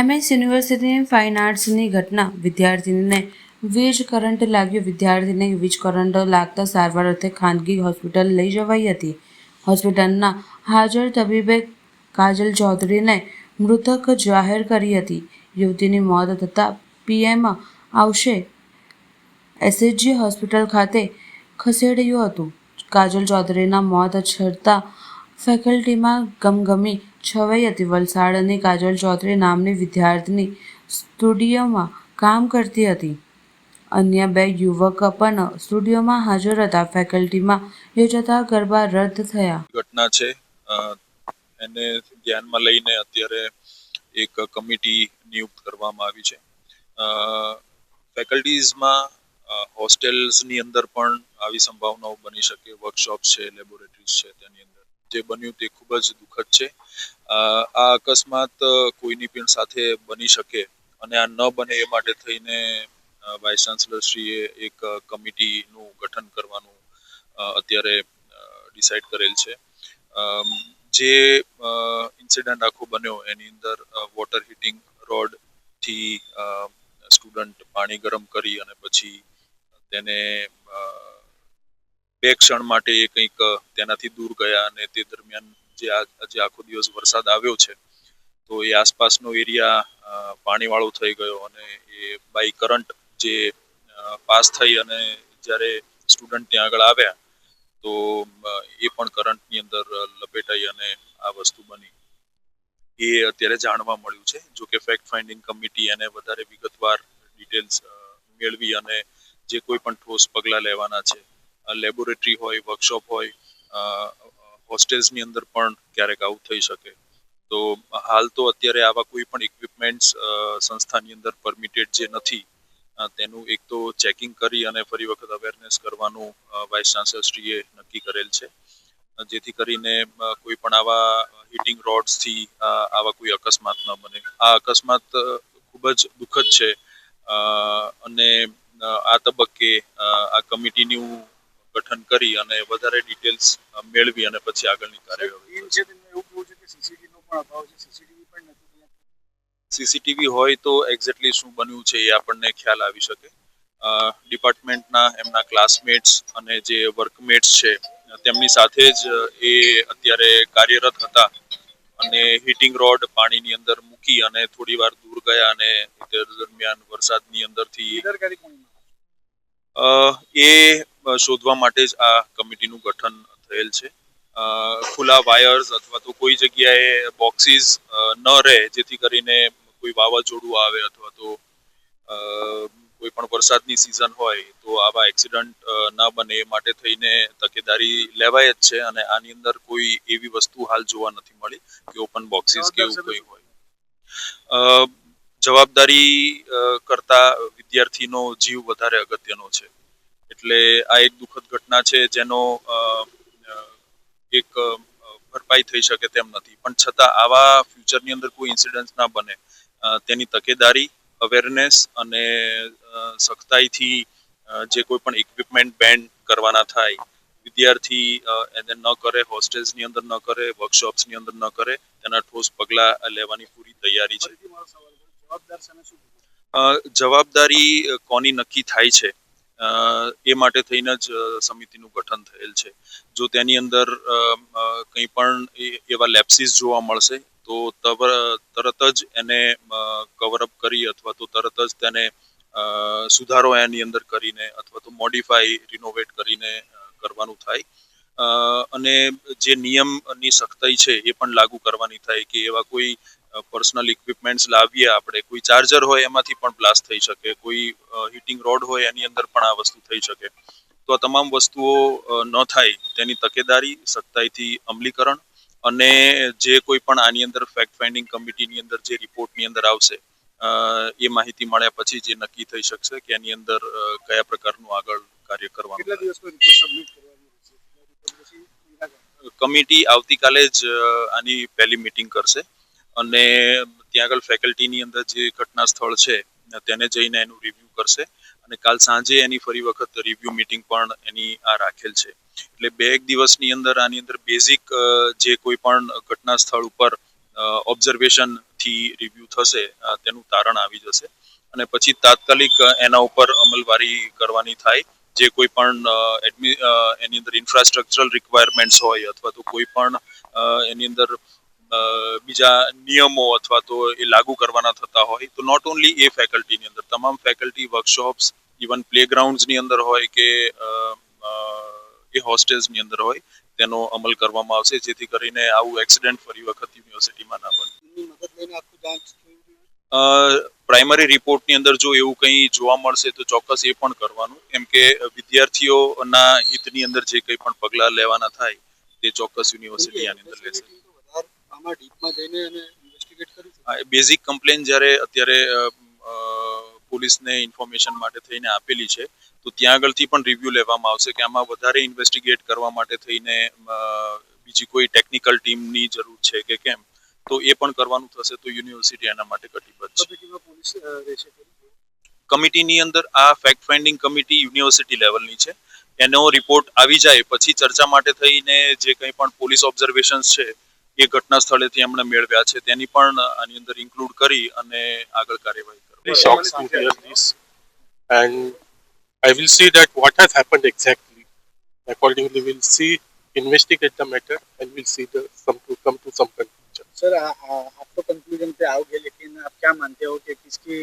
MS યુનિવર્સિટીની fine આર્ટ્સની ઘટના. વિદ્યાર્થીને વીજ કરંટ લાગ્યો. વિદ્યાર્થીને વીજ કરંટ લાગતા સારવાર અર્થે ખાનગી હોસ્પિટલ લઈ જવાઈ હતી. હોસ્પિટલના હાજર તબીબે કાજલ ચૌધરીને મૃતક જાહેર કરી હતી. યુવતીની મોત થતાં પીએમ આવશે એસએચજી હોસ્પિટલ ખાતે ખસેડ્યું હતું. કાજલ ચૌધરીના મોત છતાં ફેકલ્ટીમાં ગમગમી છવાઈ હતી. વલસાડ અને કાજલ ચૌધરી નામની વિદ્યાર્થીની સ્ટુડિયોમાં કામ કરતી હતી. અન્ય બે યુવક પણ સ્ટુડિયોમાં હાજર હતા. ફેકલ્ટીમાં યોજાતા ગરબા રદ થયા. ઘટના છે. એને ધ્યાનમાં લઈને અત્યારે એક કમિટી નિયુક્ત કરવામાં આવી છે. ફેકલ્ટીઝમાં હોસ્ટેલ્સની અંદર પણ આવી સંભાવનાઓ બની શકે. વર્કશોપ છે, લેબોરેટરીઝ છે, તેની અંદર. જે બન્યું તે ખૂબ જ દુઃખદ છે. આ અકસ્માત કોઈની પણ સાથે બની શકે અને આ ન બને એ માટે થઈને વાઇસ ચાન્સલરશ્રીએ એક કમિટીનું ગઠન કરવાનું અત્યારે ડિસાઇડ કરેલ છે. જે ઇન્સિડન્ટ આખો બન્યો એની અંદર વોટર હીટિંગ રોડથી સ્ટુડન્ટ પાણી ગરમ કરી અને પછી તેને બે ક્ષણ માટે એ કંઈક તેનાથી દૂર ગયા અને તે દરમિયાન જે આજે આખો દિવસ વરસાદ આવ્યો છે, તો એ આસપાસનો એરિયા પાણીવાળો થઈ ગયો અને એ બાય કરંટ જે પાસ થઈ અને જ્યારે સ્ટુડન્ટ ત્યાં આગળ આવ્યા, તો એ પણ કરંટની અંદર લપેટાઈ અને આ વસ્તુ બની. એ અત્યારે જાણવા મળ્યું છે, જો કે ફેક્ટ ફાઇન્ડિંગ કમિટી એને વધારે વિગતવાર ડિટેલ્સ મેળવી અને જે કોઈ પણ ઠોસ પગલાં લેવાના છે લેબોરેટરી હોય વર્કશોપ હોય હોસ્ટેલ્સની અંદર પણ ક્યારેક આવું થઈ શકે. તો હાલ તો અત્યારે આવા કોઈ પણ ઇક્વિપમેન્ટ્સ સંસ્થાની અંદર પરમિટેડ જે નથી તેનું એક તો ચેકિંગ કરી અને ફરી વખત અવેરનેસ કરવાનું વાઇસ ચાન્સલરશ્રીએ નક્કી કરેલ છે. જેથી કરીને કોઈ પણ આવા હીટિંગ રોડ્સથી આવા કોઈ અકસ્માત ન બને. આ અકસ્માત ખૂબ જ દુઃખદ છે. અને આ તબક્કે આ કમિટીનું ગઠન કરી અને વધારે ડિટેલ્સ મેળવી અને પછી આગળની કાર્યવાહી સીસીટીવી હોય તો એક્ઝેક્ટલી શું બન્યું છે એ આપણને ખ્યાલ આવી શકે. ડિપાર્ટમેન્ટના એમના ક્લાસમેટ્સ અને જે વર્કમેટ્સ છે તેમની સાથે જ એ અત્યારે કાર્યરત હતા અને હીટિંગ રોડ પાણીની અંદર મૂકી અને થોડી વાર દૂર ગયા અને દરમિયાન વરસાદની અંદરથી એ શોધવા માટે જ આ કમિટીનું ગઠન થયેલ છે. ખુલ્લા વાયર્સ અથવા તો કોઈ જગ્યાએ બોક્સીસ ન રહે, જેથી કરીને કોઈ વાવાઝોડું આવે અથવા તો કોઈ પણ વરસાદની સિઝન હોય, તો આવા એક્સિડન્ટ ન બને એ માટે થઈને તકેદારી લેવાય જ છે અને આની અંદર કોઈ એવી વસ્તુ હાલ જોવા નથી મળી કે ઓપન બોક્સીસ કે એવું કંઈ હોય. જવાબદારી કરતા વિદ્યાર્થીનો જીવ વધારે અગત્યનો છે. એટલે આ એક દુઃખદ ઘટના છે જેનો એક ભરપાઈ થઈ શકે તેમ નથી. પણ છતાં આવા ફ્યુચરની અંદર કોઈ ઇન્સિડન્સ ના બને. તેની તકેદારી અવેરનેસ અને સખ્તાઈથી જે કોઈ પણ ઇક્વિપમેન્ટ બેન્ડ કરવાના થાય વિદ્યાર્થી એને ન કરે હોસ્ટેલ્સની અંદર ન કરે વર્કશોપ્સની અંદર ન કરે તેના ઠોસ પગલાં લેવાની પૂરી તૈયારી છે. જવાબદાર કોની નક્કી થાય છે? એ માટે થઈને જ સમિતિનું ગઠન થયેલ છે. જો તેની અંદર કંઈ પણ એવા લેપ્સીસ જોવા મળશે, તો તરત જ એને કવરઅપ કરી અથવા તો તરત જ તેને સુધારો એની અંદર કરીને અથવા તો મોડિફાઈ રિનોવેટ કરીને કરવાનું થાય. અને જે નિયમની સખ્તાઈ છે, એ પણ લાગુ કરવાની થાય કે એવા કોઈ પર્સનલ ઇક્વિપમેન્ટ્સ લાવીએ આપણે. કોઈ ચાર્જર હોય એમાંથી પણ બ્લાસ્ટ થઈ શકે. કોઈ હીટિંગ રોડ હોય એની અંદર પણ આ વસ્તુ થઈ શકે. તો આ તમામ વસ્તુઓ ન થાય તેની તકેદારી સખ્તાઈથી અમલીકરણ અને જે કોઈ પણ આની અંદર ફેક્ટ ફાઇન્ડિંગ કમિટીની અંદર જે રિપોર્ટની અંદર આવશે એ માહિતી મળ્યા પછી જે નક્કી થઈ શકશે કે એની અંદર કયા પ્રકારનું આગળ કાર્ય કરવાનું. કમિટી આવતીકાલે જ આની પહેલી મિટિંગ કરશે. અને ત્યાં આગળ ફેકલ્ટીની અંદર જે ઘટના સ્થળ છે, તેને જઈને એનું રિવ્યુ કરશે. અને કાલ સાંજે એની ફરી વખત રિવ્યુ મીટિંગ પણ એની આ રાખેલ છે. એટલે બે એક દિવસની અંદર આની અંદર બેઝિક જે કોઈ પણ ઘટના સ્થળ ઉપર ઓબ્ઝર્વેશનથી રિવ્યૂ થશે તેનું તારણ આવી જશે. અને પછી તાત્કાલિક એના ઉપર અમલવારી કરવાની થાય. જે કોઈ પણ એની અંદર ઇન્ફ્રાસ્ટ્રક્ચરલ રિક્વાયરમેન્ટ્સ હોય અથવા તો કોઈ પણ એની અંદર બીજા નિયમો અથવા તો એ લાગુ કરવાના થતા હોય તો નોટ ઓનલી એ ફેકલ્ટીની અંદર તમામ ફેકલ્ટી વર્કશોપ્સ ઇવન પ્લેગ્રાઉન્ડ્સની અંદર હોય કે એ હોસ્ટેલ્સની અંદર હોય તેનો અમલ કરવામાં આવશે જેથી કરીને આવું એક્સિડન્ટ ફરી વખત યુનિવર્સિટીમાં ના બને. પ્રાઇમરી રિપોર્ટની અંદર જો એવું કંઈ જોવા મળશે તો ચોક્કસ એ પણ કરવાનું. કેમ કે વિદ્યાર્થીઓના હિતની અંદર જે કંઈ પણ પગલાં લેવાના થાય તે ચોક્કસ યુનિવર્સિટી આની અંદર લેશે. આમાં ડીપમાં જઈને અને ઇન્વેસ્ટિગેટ કરી શકે બેઝિક કમ્પ્લેન જ્યારે અત્યારે પોલીસને ઇન્ફોર્મેશન માટે થઈને આપેલી છે તો ત્યાં આગળથી પણ રિવ્યુ લેવામાં આવશે કે આમાં વધારે ઇન્વેસ્ટિગેટ કરવા માટે થઈને બીજી કોઈ ટેકનિકલ ટીમની જરૂર છે કે કેમ? તો એ પણ કરવાનું થશે તો યુનિવર્સિટી એના માટે કટિબદ્ધ છે? કમિટીની અંદર આ ફેક્ટ ફાઇન્ડિંગ કમિટી યુનિવર્સિટી લેવલની છે. એનો રિપોર્ટ આવી જાય પછી ચર્ચા માટે થઈને જે કંઈ પણ પોલીસ ઓબ્ઝર્વેશન્સ છે એ ઘટના સ્થળેથી એમણે મેળવ્યા છે તેની પણ આની અંદર ઇન્ક્લુડ કરી અને આગળ કાર્યવાહી very કરવી shocked to hear this. And I will see that what has happened exactly. Accordingly, we'll see, investigate the matter, and we'll see the some to come to some conclusion. Sir आ- आ- आप तो conclusion पे आओगे लेकिन आप क्या मानते हो कि किसकी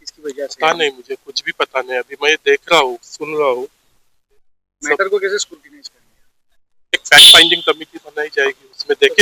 किसकी वजह से पता नहीं मुझे कुछ भी पता नहीं अभी मैं देख रहा हूँ सुन रहा हूँ मैटर को कैसे स्क्रूटिनाइज करेंगे एक फैक्ट फाइंडिंग कमेटी बनाई जाएगी उसमें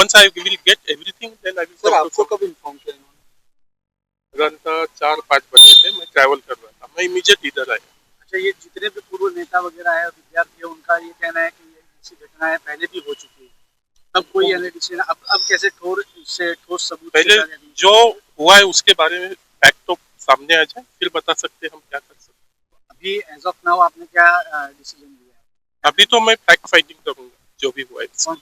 Once I will get everything, then I will. Sir आपको कब इन्फॉर्म किया इन्होंने? रन चार पाँच बजे थे मैं ट्रैवल कर रहा था। मैं इमीडिएट इधर आया। अच्छा ये जितने भी पूर्व नेता वगैरह है विद्यार्थी है उनका ये कहना है कि ये ऐसी घटनाएँ पहले भी हो चुकी है। तब कोई यानी डिसीज़न अब अब कैसे ठोस इससे ठोस सबूत पहले जो हुआ है उसके बारे में फैक्ट तो सामने आ जाए फिर बता सकते हैं हम क्या कर सकते हैं। अभी एज ऑफ़ नाउ आपने क्या डिसीज़न लिया है? अभी तो मैं फैक्ट फाइंडिंग करूँगा जो भी हुआ है।